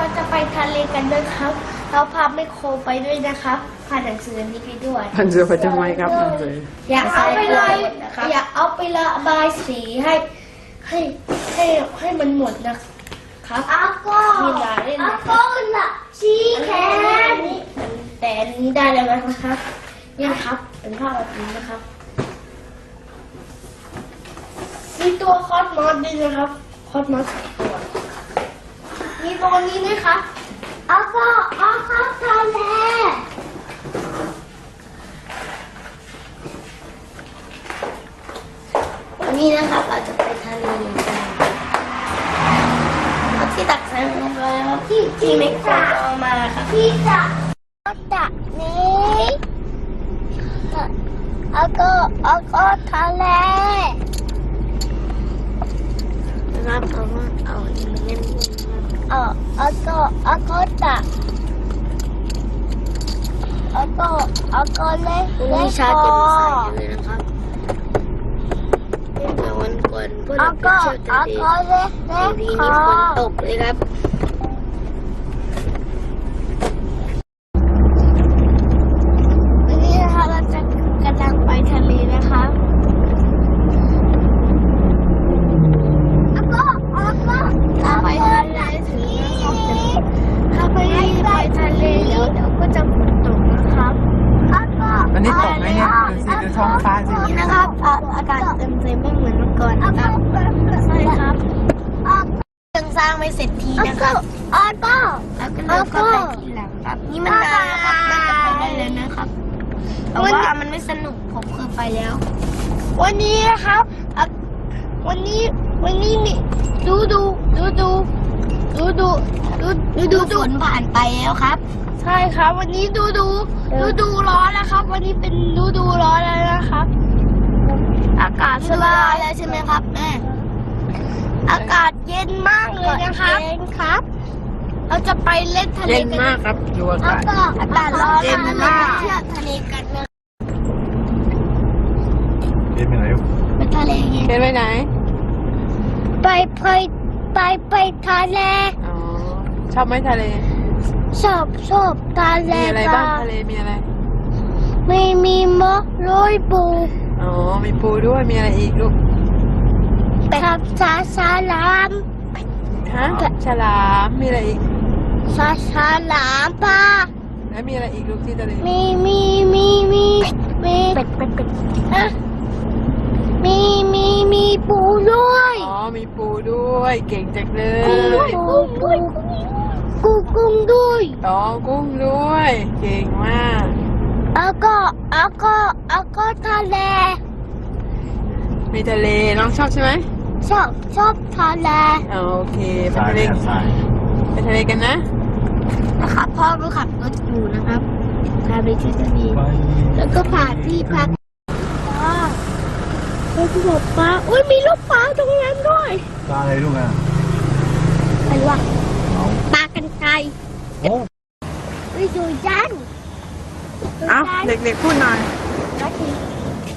เราจะไปทะเลกันนะครับ เราพาไมโครไปด้วยนะครับพาหนังสืออันนี้ไปด้วยหนังสือไปทำไมครับหนังสืออยากเอาไปเลยอยากเอาไประบายสีให้ให้ให้ให้มันหมดนะครับอาก็มีหลายเล่นนะครับน่ะชี้แขนแต่อันนี้ได้แล้วนะครับเนี่ยครับ เป็นภาพแบบนี้นะครับมีตัวคอสมอสด้วยนะครับ คอสมอสสองตัว มีตัวนี้ไหมคะอาก็อาก็ทะเลวันนี้นะครับเราจะไปทะเลกันเอาที่ตักใส่ลงไปครับที่ที่ไม่ควรเอามาครับที่ตักตักนี้แล้วก็แล้วก็ทะเลนะครับเอามาเอาอีกเล่น อあ、赤、赤だ。赤、赤ね。นี่ชาเต็มสก็เลยนะครับเมื่อวันก่อนเพื่อนเพื่อนเชื่อกันเอง赤、赤ね。ね。วันนี้มีฝนตกเลยครับ ท้องฟ้าสินี่นะครับอะอากาศเต็มเต็มไม่เหมือนเมื่อก่อนนะครับใช่ครับยังสร้างไม่เสร็จทีนะครับอาก็แล้วก็เลิกก็ไปทีหลังครับ นี่มันนานแล้วครับน่าจะไปได้เลยนะครับแต่ว่ามันไม่สนุกผมเคยไปแล้ว วันนี้นะครับอะวันนี้วันนี้มีดูดูดูดูดูดูดูดูดูฝนผ่านไปแล้วครับ ใช่ครับ วันนี้ดูดูดูดูร้อนแล้วครับ วันนี้เป็นดูดูร้อนแล้วนะครับ อากาศสบายแล้วใช่ไหมครับแม่อากาศเย็นมากเลยนะครับเย็นครับ เราจะไปเล่นทะเลเย็นกันมากครับดูอาแล้วกาศก็อากาศร้อนเย็นมากเที่ยวทะเลกันนะเอ็นไปไหนไปทะเลไงเห็นไปไหน ไปไปไปไปทะเลอ๋อชอบไหมทะเล ชอบชอบทะเลมีอะไรบ้างทะเลมีอะไร ไม่มีมะลอยปูอ๋อมีปูด้วยมีอะไรอีกลูกกับชาชาลามฮะฉลามมีอะไรอีกชาชาลามปลาแล้วมีอะไรอีกลูกที่ทะเลมีมีมีมีมีเป็ดเป็ดเป็ดอะมีมีมีปูด้วย อ๋อมีปูด้วย เก่งจังเลกุ้งด้วยยกุ้งด้วย กุ้งกุ้งด้วยอ๋อกุ้งด้วย เก่งมาก แล้วก็แล้วก็แล้วก็ทะเลมีทะเลน้องชอบใช่ไหมชอบชอบทะเลอ๋อโอเคไปสายทะเลเนี่ยสายไปทะเลกันนะนะครับพ่อก็ขับรถอยู่นะครับพาไปเที่ยวทะเลไปแล้วก็ผ่านที่พักปลาไปที่บอกปลาอุ้ยมีลูกปลาตรงนั้นด้วยตาอะไรลูกอะอะไรวะ เอา ปลากันไกร โอ้ อุ้ยดูยัน เอ้าเด็กๆพูดหน่อยยักษ์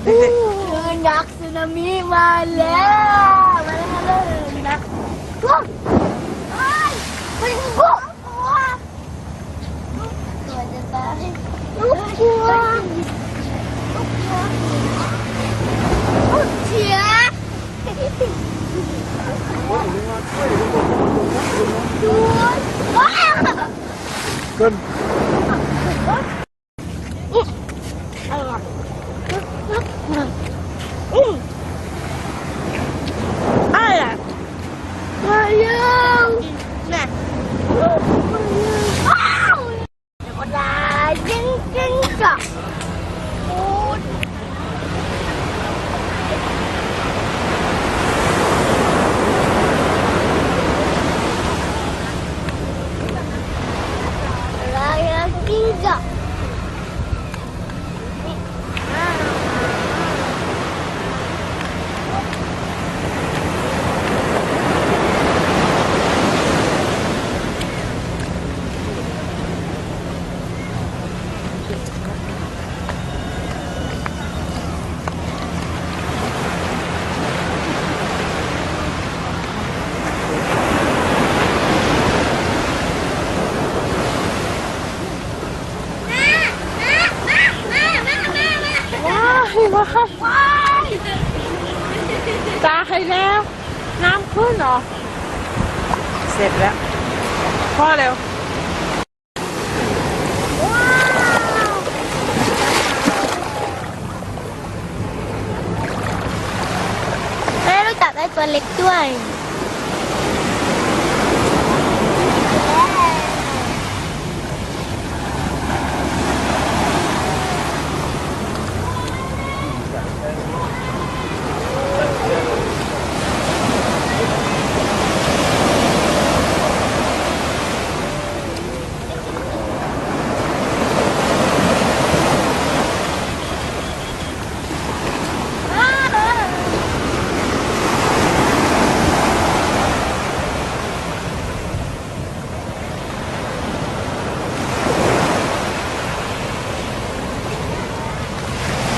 เด็กเดินยักษ์สึนามิมาแล้ว มาแล้วเลยนะว้าวเฮ้ยมันกลัวตัวจะตายลูกกลัวลูกกลัวลูกเชียดูว้าวเกิน ว้ายครยตายแล้ว น้ำขึ้นเหรอ เสร็จแล้ว พ่อเร็วได้จับได้ตัวเล็กด้วย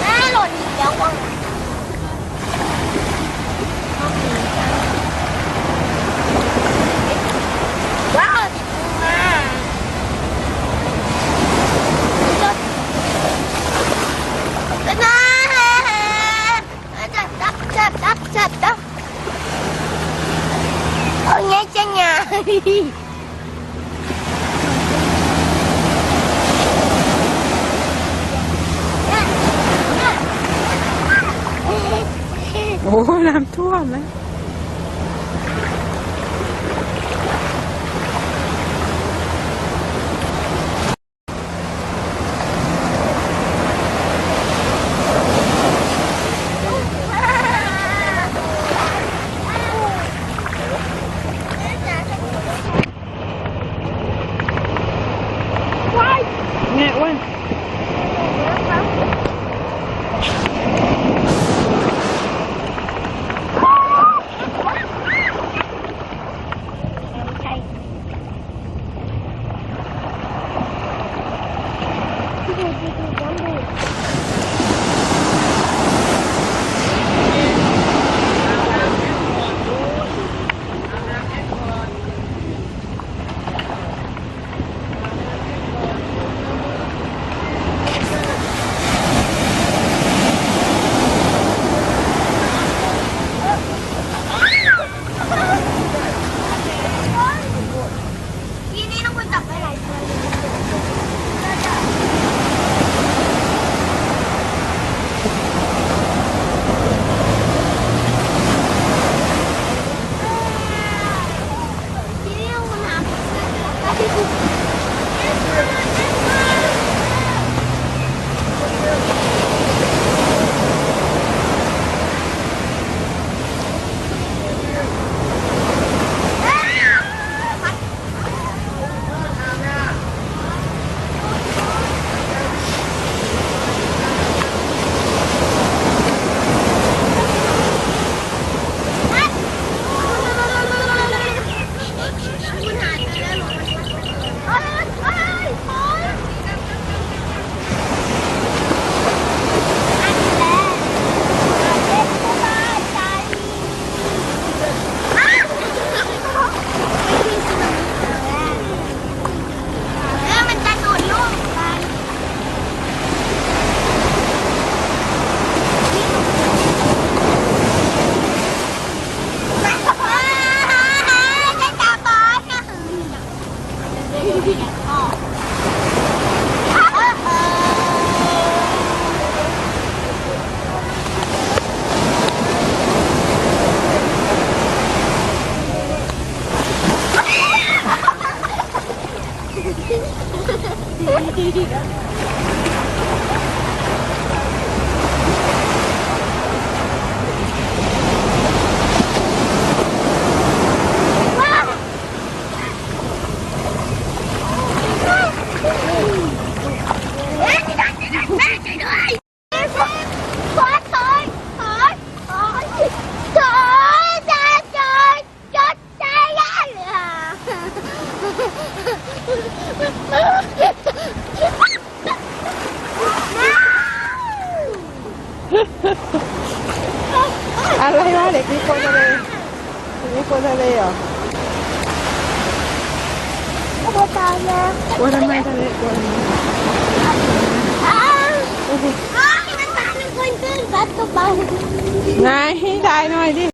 แม่หล่นอีกแล้วว่ะว้าวติดมือมาจดนะจับจับจับจับจับจับเอาไงจังไง โอ้น้ำท่วมแล้ว ที vida. อะไรวะเด็กมีคนทะเลเด็กมีคนทะเลเหรอโอ้ตายแล้วกลัวทำไมทะเลกลัวทำไมอ้าวอ้าวมันมาหนึ่งไหนได้หน่อยดิ